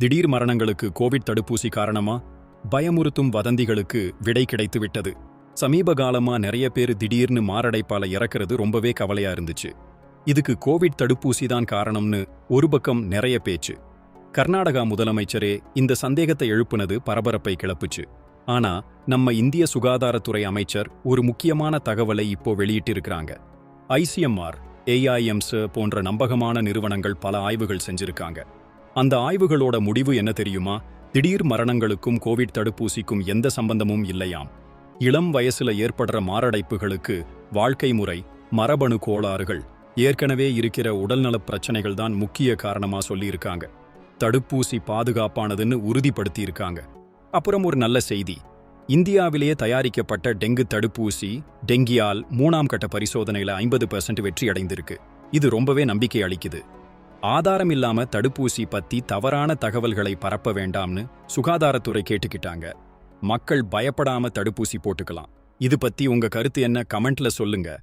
திடீர் மரணங்களுக்கு கோவிட் தடுப்பூசி காரணமா? பயமுறுத்தும் வதந்திகளுக்கு விடை கிடைத்து விட்டது சமீப காலமா நிறைய பேர் திடீர்னு மாரடைப்பால இறக்குறது ரொம்பவே கவலையா இருந்துச்சு. இதுக்கு கோவிட் தடுப்பூசி தான் காரணம்னு ஒரு பக்கம் நிறைய பேச்சு. கர்நாடகா முதலமைச்சரே இந்த சந்தேகத்தை எழுப்புனது பரபரப்பை கிளப்புச்சு. ஆனா நம்ம இந்திய சுகாதாரத்துறை அமைச்சர் ஒரு முக்கியமான தகவலை இப்போ வெளியிட்டிருக்கிறாங்க. ஐசிஎம்ஆர் ஏஐஎம்ஸ் போன்ற நம்பகமான நிறுவனங்கள் பல ஆய்வுகள் செஞ்சிருக்காங்க. அந்த ஆய்வுகளோட முடிவு என்ன தெரியுமா? திடீர் மரணங்களுக்கும் கோவிட் தடுப்பூசிக்கும் எந்த சம்பந்தமும் இல்லையாம். இளம் வயசுல ஏற்படுற மாரடைப்புகளுக்கு வாழ்க்கை முறை மரபணு கோளாறுகள் ஏற்கனவே இருக்கிற உடல்நலப் பிரச்சனைகள் தான் முக்கிய காரணமா சொல்லியிருக்காங்க. தடுப்பூசி பாதுகாப்பானதுன்னு உறுதிப்படுத்தியிருக்காங்க. அப்புறம் ஒரு நல்ல செய்தி. இந்தியாவிலேயே தயாரிக்கப்பட்ட டெங்கு தடுப்பூசி டெங்கியால் மூணாம் கட்ட பரிசோதனையில ஐம்பது பெர்சன்ட் வெற்றி அடைந்திருக்கு. இது ரொம்பவே நம்பிக்கை அளிக்குது. ஆதாரம் இல்லாம தடுப்பூசி பத்தி தவறான தகவல்களை பரப்ப வேண்டாம்னு சுகாதாரத்துறை கேட்டுக்கிட்டாங்க. மக்கள் பயப்படாம தடுப்பூசி போட்டுக்கலாம். இது பத்தி உங்க கருத்து என்ன? கமெண்ட்ல சொல்லுங்க.